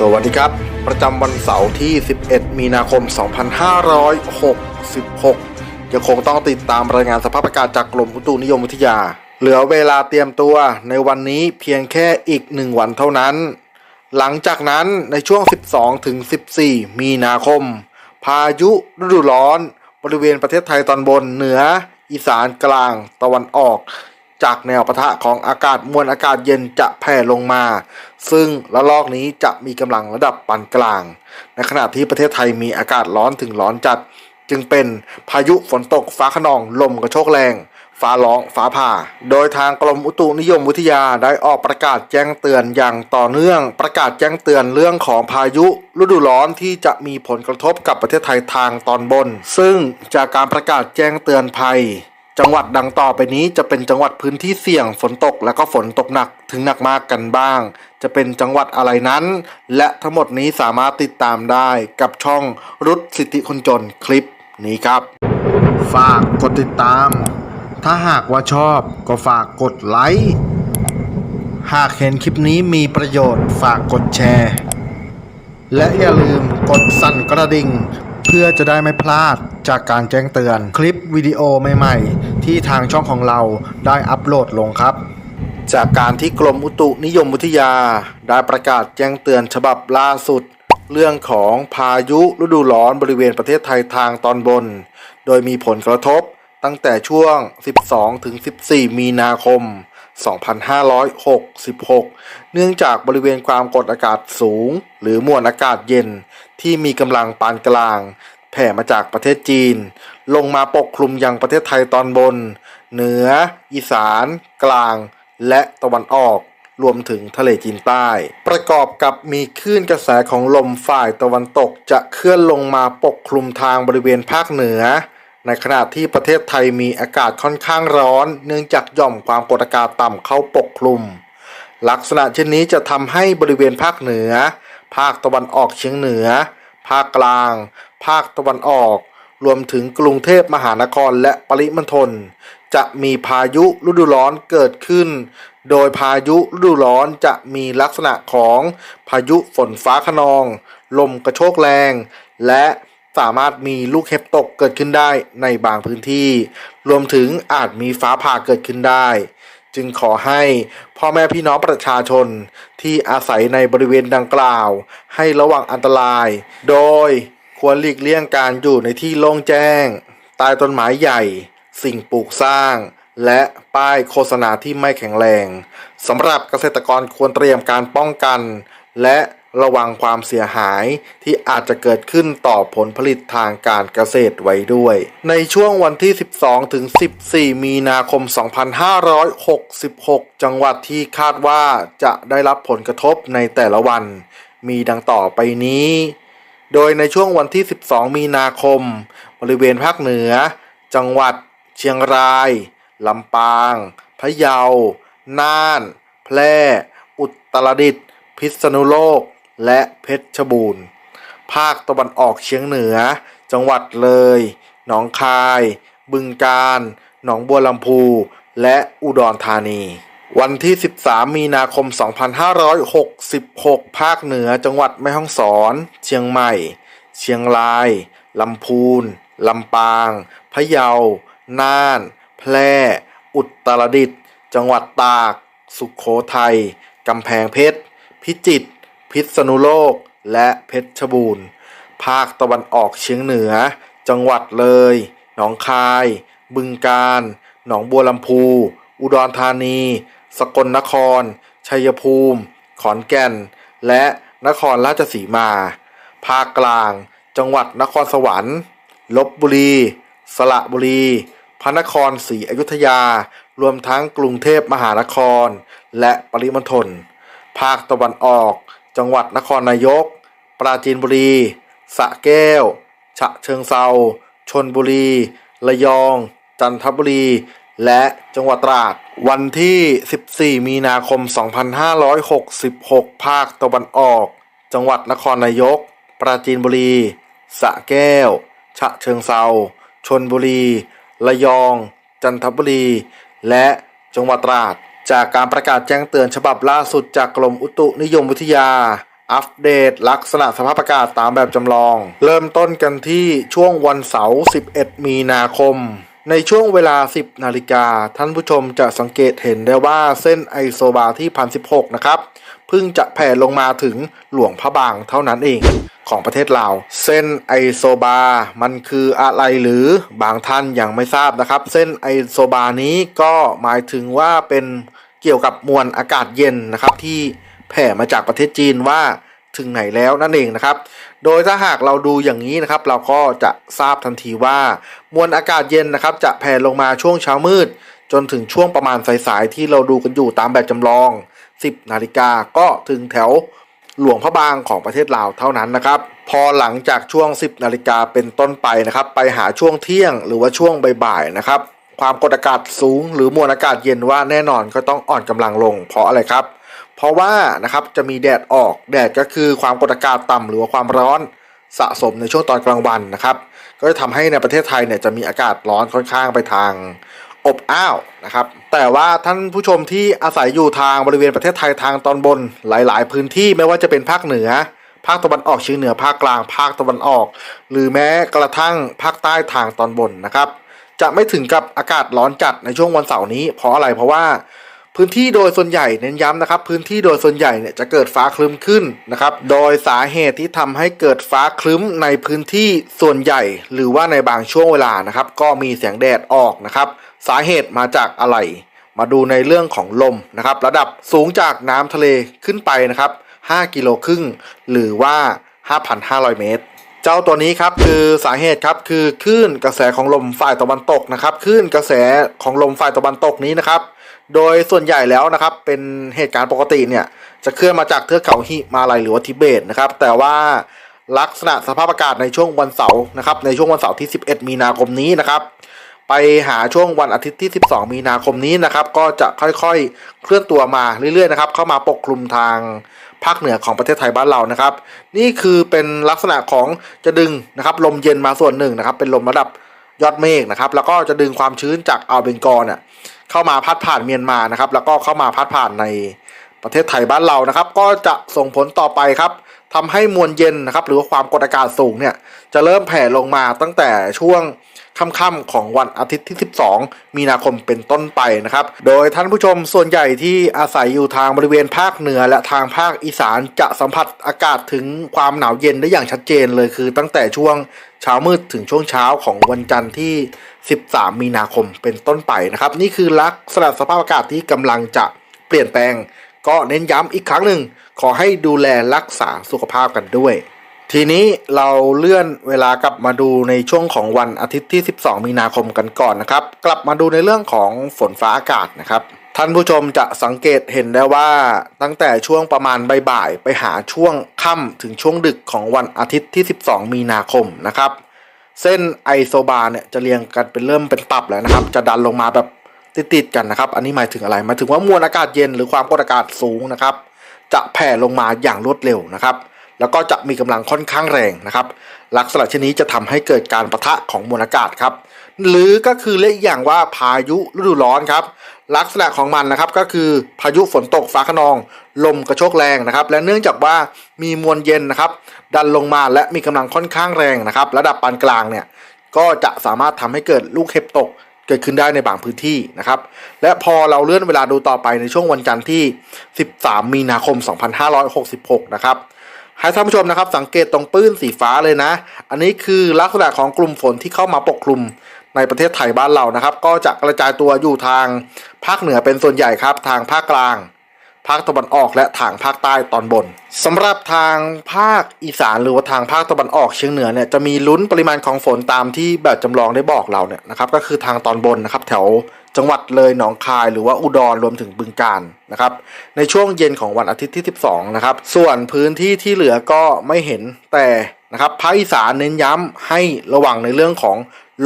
สวัสดีครับ ประจำวันเสาร์ที่ 11 มีนาคม 2566 ยังคงต้องติดตามรายงานสภาพอากาศจากกรมอุตุนิยมวิทยา เหลือเวลาเตรียมตัวในวันนี้เพียงแค่อีกหนึ่งวันเท่านั้น หลังจากนั้นในช่วง 12 ถึง 14 มีนาคม พายุฤดูร้อน บริเวณประเทศไทยตอนบนเหนือ อีสานกลาง ตะวันออก จากแนวปะทะของอากาศมวลอากาศเย็นจะแผ่ลงมา ซึ่งระลอกนี้จะมีกำลังระดับปานกลาง ในขณะที่ประเทศไทยมีอากาศร้อนถึงร้อนจัด จึงเป็นพายุฝนตกฟ้าขนองลมกระโชกแรง ฟ้าร้องฟ้าผ่า โดยทางกรมอุตุนิยมวิทยาได้ออกประกาศแจ้งเตือนอย่างต่อเนื่อง ประกาศแจ้งเตือนเรื่องของพายุ ฤดูร้อนที่จะมีผลกระทบกับประเทศไทยทางตอนบน ซึ่งจากการประกาศแจ้งเตือนภัย จังหวัดดังต่อไปนี้จะเป็นจังหวัดพื้นที่เสี่ยงฝนตกและก็ฝนตกหนักถึงหนักมากกันบ้าง จะเป็นจังหวัดอะไรนั้น และทั้งหมดนี้สามารถติดตามได้กับช่องรุดสิทธิคนจนคลิปนี้ครับ ฝากกดติดตาม ถ้าหากว่าชอบก็ฝากกดไลค์หากเห็นคลิปนี้มีประโยชน์ฝากกดแชร์ และอย่าลืมกดสั่นกระดิ่ง พื่อจะได้ไม่พลาดจากการแจ้งเตือน คลิปวิดีโอใหม่ๆ ที่ทางช่องของเราได้อัปโหลดลงครับ จากการที่กรมอุตุนิยมวิทยา ได้ประกาศแจ้งเตือนฉบับล่าสุด เรื่องของพายุฤดูร้อนบริเวณประเทศไทยทางตอนบน โดยมีผลกระทบตั้งแต่ช่วง 12 ถึง 14 มีนาคม 2566 เนื่องจากบริเวณความกดอากาศสูง หรือมวลอากาศเย็น ที่มีกำลังปานกลาง แผ่มาจากประเทศจีน ลงมาปกคลุมยังประเทศไทยตอนบน เหนือ อีสาน กลาง และตะวันออกรวมถึงทะเลจีนใต้ ประกอบกับมีคลื่นกระแสของลมฝ่ายตะวันตกจะเคลื่อนลงมาปกคลุมทางบริเวณภาคเหนือ ในขณะที่ประเทศไทยมีอากาศค่อนข้างร้อน เนื่องจากหย่อมความกดอากาศต่ำเข้าปกคลุม ลักษณะเช่นนี้จะทำให้บริเวณภาคเหนือ ภาคตะวันออกเฉียงเหนือ ภาคกลาง ภาคตะวันออก รวมถึงกรุงเทพมหานครและปริมณฑลจะมีพายุฤดูร้อนเกิดขึ้น โดยพายุฤดูร้อนจะมีลักษณะของพายุฝนฟ้าขนอง ลมกระโชกแรง และสามารถมีลูกเห็บตกเกิดขึ้นได้ในบางพื้นที่ รวมถึงอาจมีฟ้าผ่าเกิดขึ้นได้ จึงขอให้พ่อแม่พี่น้องประชาชนที่อาศัยในบริเวณดังกล่าว ให้ระวังอันตราย โดยควรหลีกเลี่ยงการอยู่ในที่โล่งแจ้ง ใต้ต้นไม้ใหญ่ สิ่งปลูกสร้าง และป้ายโฆษณาที่ไม่แข็งแรงสำหรับเกษตรกรควรเตรียมการป้องกัน และ ระวังความเสียหายที่อาจจะเกิดขึ้นต่อผลผลิตทางการเกษตรไว้ด้วย ในช่วงวันที่ 12 ถึง 14 มีนาคม 2566 จังหวัดที่คาดว่าจะได้รับผลกระทบในแต่ละวัน มีดังต่อไปนี้ โดยในช่วงวันที่ 12 มีนาคม บริเวณภาคเหนือ จังหวัด เชียงราย ลำปาง พะเยา น่าน แพร่ อุตรดิตถ์ พิษณุโลก และเพชรบูรณ์ ภาคตะวันออกเฉียงเหนือ จังหวัดเลย หนองคาย บึงกาฬ หนองบัวลำพู และอุดรธานี วันที่ 13 มีนาคม 2566 ภาคเหนือ จังหวัดแม่ฮ่องสอน เชียงใหม่ เชียงราย ลำพูน ลำปาง พะเยา น่าน แพร่ อุตรดิตถ์ จังหวัดตาก สุขโขทัย กำแพงเพชร พิจิตร พิษณุโลก และเพชรบูรณ์ ภาคตะวันออกเฉียงเหนือ จังหวัดเลย หนองคาย บึงกาฬ หนองบัวลำพู อุดรธานี สกลนคร ชัยภูมิ ขอนแก่น และนครราชสีมา ภาคกลาง จังหวัดนครสวรรค์ ลบบุรี สระบุรี พระนครศรีอยุธยา รวมทั้งกรุงเทพมหานคร และปริมณฑล ภาคตะวันออก จังหวัดนครนายก ปราจีนบุรี สะแก้ว ฉะเชิงเซาชนบุรี ระยอง จันทบุรี และจังหวัดตราด วันที่ 14 มีนาคม 2566 ภาคตะวันออก จังหวัดนครนายก ปราจีนบุรี สะแก้ว ฉะเชิงเซาชนบุรี ระยอง จันทบุรี และจังหวัดตราด จากการประกาศแจ้งเตือนฉบับล่าสุดจากกรมอุตุนิยมวิทยา อัปเดตลักษณะสภาพอากาศตามแบบจำลอง เริ่มต้นกันที่ช่วงวันเสาร์ 11 มีนาคม ในช่วงเวลา 10 นาฬิกา ท่านผู้ชมจะสังเกตเห็นได้ว่าเส้นไอโซบาที่ 1016 นะครับ เพิ่งจะแผ่ลงมาถึงหลวงพระบางเท่านั้นเองของประเทศลาว เส้นไอโซบา มันคืออะไรหรือบางท่านยังไม่ทราบนะครับ เส้นไอโซบานี้ก็หมายถึงว่าเป็นเกี่ยวกับมวลอากาศเย็นนะครับ ที่แผ่มาจากประเทศจีนว่าถึงไหนแล้วนั่นเองนะครับ โดยถ้าหากเราดูอย่างนี้นะครับ เราก็จะทราบทันทีว่า มวลอากาศเย็นนะครับ จะแผ่ลงมาช่วงเช้ามืด จนถึงช่วงประมาณสายๆที่เราดูกันอยู่ตามแบบจำลอง 10 นาฬิกาก็ถึงแถวหลวงพระบางของประเทศลาวเท่านั้นนะครับ พอหลังจากช่วง 10 นาฬิกาเป็นต้นไปนะครับ ไปหาช่วงเที่ยงหรือว่าช่วงบ่ายๆนะครับ ความกดอากาศสูง หรือมวลอากาศเย็นว่าแน่นอนก็ต้องอ่อนกำลังลง เพราะอะไรครับ เพราะว่านะครับจะมีแดดออกแดดก็คือความกดอากาศต่ำหรือว่าความร้อนสะสมในช่วงตอนกลางวันนะครับ ก็จะทำให้ในประเทศไทยเนี่ยจะมีอากาศร้อนค่อนข้างไปทางอบอ้าวนะครับ แต่ว่าท่านผู้ชมที่อาศัยอยู่ทางบริเวณประเทศไทยทางตอนบนหลาย ๆ พื้นที่ไม่ว่าจะเป็นภาคเหนือ ภาคตะวันออกเฉียงเหนือภาคกลาง ภาคตะวันออก หรือแม้กระทั่งภาคใต้ทางตอนบนนะครับ จะไม่ถึงกับอากาศร้อนจัดในช่วงวันเสาร์นี้ เพราะอะไรเพราะว่า พื้นที่โดยส่วนใหญ่เน้นย้ำนะครับ พื้นที่โดยส่วนใหญ่เนี่ยจะเกิดฟ้าคลึ้มขึ้นนะครับ โดยสาเหตุที่ทำให้เกิดฟ้าคลึ้มในพื้นที่ส่วนใหญ่ หรือว่าในบางช่วงเวลานะครับ ก็มีแสงแดดออกนะครับ สาเหตุมาจากอะไร มาดูในเรื่องของลมนะครับ ระดับสูงจากน้ำทะเลขึ้นไปนะครับ 5 กิโลครึ่งหรือว่า 5,500 เมตร เจ้าตัวนี้ครับคือสาเหตุครับคือคลื่นกระแสของลมฝ่ายตะวันตกนะครับคลื่นกระแสของลมฝ่ายตะวันตกนี้นะครับ โดยส่วนใหญ่แล้วนะครับเป็นเหตุการณ์ปกติเนี่ยจะเคลื่อนมาจากเทือกเขาหิมาลัยหรือว่าทิเบตนะครับ แต่ว่าลักษณะสภาพอากาศในช่วงวันเสาร์นะครับในช่วงวันเสาร์ที่ 11 มีนาคมนี้นะครับ ไปหาช่วงวันอาทิตย์ที่ 12 มีนาคมนี้นะครับ ก็จะค่อยๆ เคลื่อนตัวมาเรื่อยๆนะครับเข้ามาปกคลุมทาง ภาคเหนือของประเทศไทยบ้านเรานะครับ นี่คือเป็นลักษณะของจะดึงนะครับลมเย็นมาส่วนหนึ่งนะครับ เป็นลมระดับยอดเมฆนะครับ แล้วก็จะดึงความชื้นจากอ่าวเบงกอลเนี่ยเข้ามาพัดผ่านเมียนมานะครับ แล้วก็เข้ามาพัดผ่านในประเทศไทยบ้านเรานะครับ ก็จะส่งผลต่อไปครับทำให้มวลเย็นนะครับ หรือว่าความกดอากาศสูงเนี่ยจะเริ่มแผ่ลงมาตั้งแต่ช่วง ค่ำๆของวันอาทิตย์ที่ 12 มีนาคมเป็นต้นไปนะครับ โดยท่านผู้ชมส่วนใหญ่ที่อาศัยอยู่ทางบริเวณภาคเหนือและทางภาคอีสานจะสัมผัสอากาศถึงความหนาวเย็นได้อย่างชัดเจนเลยคือ ตั้งแต่ช่วงเช้ามืดถึงช่วงเช้าของวันจันทร์ที่ 13 มีนาคมเป็นต้นไปนะครับ นี่คือลักษณะสภาพอากาศที่กำลังจะเปลี่ยนแปลง ก็เน้นย้ำอีกครั้งหนึ่งขอให้ดูแลรักษาสุขภาพกันด้วย ทีนี้เราเลื่อนเวลากลับมาดูในช่วงของวันอาทิตย์ที่ 12 มีนาคมกันก่อนนะครับ กลับมาดูในเรื่องของฝนฟ้าอากาศนะครับ ท่านผู้ชมจะสังเกตเห็นได้ว่าตั้งแต่ช่วงประมาณบ่ายๆไปหาช่วงค่ำถึงช่วงดึกของวันอาทิตย์ที่ 12 มีนาคมนะครับ เส้นไอโซบาเนี่ยจะเรียงกันเป็นเริ่มเป็นตับแล้วนะครับ จะดันลงมาแบบติดๆกันนะครับ อันนี้หมายถึงอะไรหมายถึงว่ามวลอากาศเย็นหรือความกดอากาศสูงนะครับ จะแผ่ลงมาอย่างรวดเร็วนะครับ แล้วก็จะมีกำลังค่อนข้างแรงนะครับ ลักษณะเช่นนี้จะทำให้เกิดการประทะของมวลอากาศครับ หรือก็คือเรียกอีกอย่างว่าพายุฤดูร้อนครับ ลักษณะของมันนะครับก็คือพายุฝนตกฟ้าขนอง ลมกระโชกแรงนะครับ และเนื่องจากว่ามีมวลเย็นนะครับ ดันลงมาและมีกำลังค่อนข้างแรงนะครับ ระดับปานกลางเนี่ยก็จะสามารถทำให้เกิดลูกเห็บตกเกิดขึ้นได้ในบางพื้นที่นะครับ และพอเราเลื่อนเวลาดูต่อไปในช่วงวันจันทร์ที่ 13 มีนาคม 2566 นะครับ ให้ท่านผู้ชมนะครับ สังเกตตรงปื้นสีฟ้าเลยนะ อันนี้คือลักษณะของกลุ่มฝนที่เข้ามาปกคลุมในประเทศไทยบ้านเรานะครับ ก็จะกระจายตัวอยู่ทางภาคเหนือเป็นส่วนใหญ่ครับ ทางภาคกลางภาคตะวันออกและทางภาคใต้ตอนบนสำหรับทางภาคอีสานหรือว่าทางภาคตะวันออกเฉียงเหนือเนี่ยจะมีลุ้นปริมาณของฝนตามที่แบบจำลองได้บอกเราเนี่ยนะครับก็คือทางตอนบนนะครับแถว จังหวัดเลยหนองคายหรือว่าอุดรรวมถึงบึงกาฬนะครับ ในช่วงเย็นของวันอาทิตย์ที่ 12 นะครับ ส่วนพื้นที่ที่เหลือก็ไม่เห็นแต่นะครับภาคอีสานเน้นย้ำให้ระวังในเรื่องของ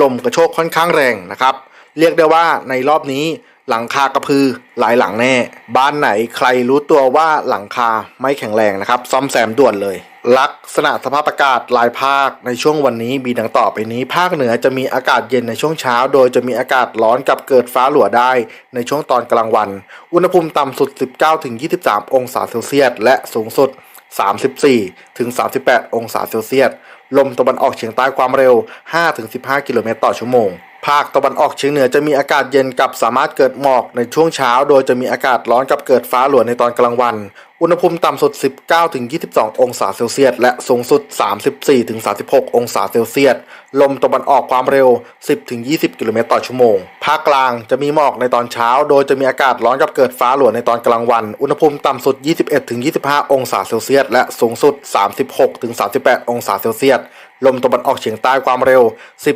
ลมกระโชกค่อนข้างแรงนะครับ เรียกได้ว่าในรอบนี้ หลังคากระพือหลายหลังแน่ บ้านไหนใครรู้ตัวว่าหลังคาไม่แข็งแรงนะครับ ซ่อมแซมด่วนเลย ลักษณะสภาพอากาศหลายภาคในช่วงวันนี้มีดังต่อไปนี้ ภาคเหนือจะมีอากาศเย็นในช่วงเช้า โดยจะมีอากาศร้อนกับเกิดฟ้าหลัวได้ในช่วงตอนกลางวัน อุณหภูมิต่ำสุด 19-23 องศาเซลเซียสและสูงสุด 34-38 องศาเซลเซียสลมตะวันออกเฉียงใต้ความเร็ว 5-15 กิโลเมตรต่อชั่วโมง ภาคตะวันออกเฉียงเหนือจะมีอากาศเย็นกับสามารถเกิดหมอกในช่วงเช้า โดยจะมีอากาศร้อนกับเกิดฟ้าหลวในตอนกลางวัน อุณหภูมิต่ำสุด 19-22 องศาเซลเซียส และสูงสุด 34-36 องศาเซลเซียส ลมตะวันออกความเร็ว 10-20 กิโลเมตรต่อชั่วโมง ภาคกลางจะมีหมอกในตอนเช้า โดยจะมีอากาศร้อนกับเกิดฟ้าหลวในตอนกลางวัน อุณหภูมิต่ำสุด 21-25 องศาเซลเซียส และสูงสุด 36-38 องศาเซลเซียส ลมตะวันออกเฉียงใต้ความเร็ว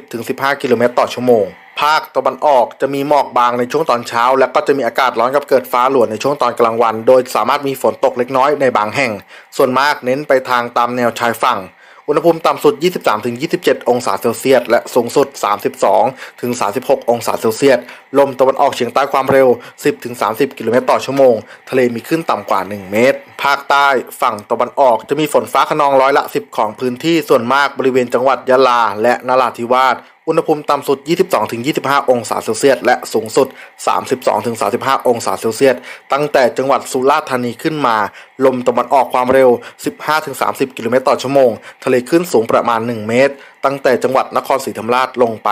10-15 กิโลเมตรต่อชั่วโมง ภาคตะวันออกจะมีหมอกบางในช่วงตอนเช้า และก็จะมีอากาศร้อนกับเกิดฟ้าหลวในช่วงตอนกลางวัน โดยสามารถมีฝนตกเล็กน้อยในบางแห่ง ส่วนมากเน้นไปทางตามแนวชายฝั่ง อุณหภูมิต่ำสุด 23-27 องศาเซลเซียส และสูงสุด 32-36 องศาเซลเซียส ลมตะวันออกเฉียงใต้ความเร็ว 10-30 กิโลเมตรต่อชั่วโมง ทะเลมีขึ้นต่ำกว่า 1 เมตร ภาคใต้ฝั่งตะวันออกจะมีฝนฟ้าขนองร้อยละ 10 ของพื้นที่ส่วนมากบริเวณจังหวัดยะลา และนราธิวาส อุณหภูมิต่ำสุด 22-25 องศาเซลเซียส และสูงสุด 32-35 องศาเซลเซียส ตั้งแต่จังหวัดสุราษฎร์ธานีขึ้นมา ลมตะวันออกความเร็ว 15-30 กิโลเมตรต่อชั่วโมง ทะเลขึ้นสูงประมาณ 1 เมตร ตั้งแต่จังหวัดนครศรีธรรมราชลงไป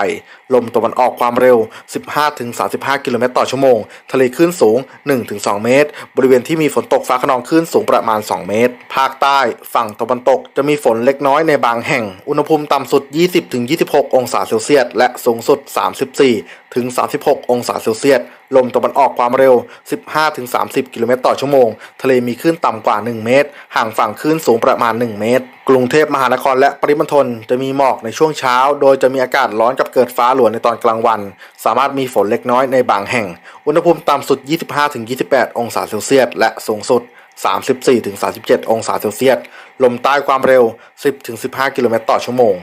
ลมตะวันออกความเร็ว 15-35 กิโลเมตรต่อชั่วโมง ทะเลขึ้นสูง 1-2 เมตร บริเวณที่มีฝนตกฟ้าขนองขึ้นสูงประมาณ 2 เมตร ภาคใต้ ฝั่งตะวันตกจะมีฝนเล็กน้อยในบางแห่ง อุณหภูมิต่ำสุด 20-26 องศาเซลเซียส และสูงสุด 34-36 องศาเซลเซียส ลมตะวันออกความเร็ว 15-30 กิโลเมตรต่อชั่วโมง ทะเลมีคลื่นต่ำกว่า 1 เมตร ห่างฝั่งคลื่นสูงประมาณ 1 เมตร กรุงเทพมหานครและปริมณฑลจะมีหมอกในช่วงเช้า โดยจะมีอากาศร้อนกับเกิดฟ้าหลวในตอนกลางวัน สามารถมีฝนเล็กน้อยในบางแห่ง อุณหภูมิต่ำสุด 25-28 องศาเซลเซียส และสูงสุด 34-37 องศาเซลเซียส ลมใต้ความเร็ว 10-15 กิโลเมตรต่อชั่วโมง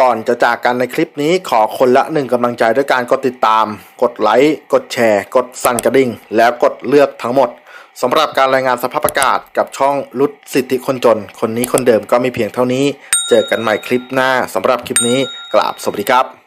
ก่อนจะจากกันในคลิปนี้ขอคนละหนึ่งกำลังใจด้วยการกดติดตาม กดไลค์ กดแชร์ กดสั่นกระดิ่ง แล้วกดเลือกทั้งหมดสำหรับการรายงานสภาพอากาศกับช่องรุดสิทธิคนจน คนนี้คนเดิมก็มีเพียงเท่านี้ เจอกันใหม่คลิปหน้าสำหรับคลิปนี้กราบสวัสดีครับ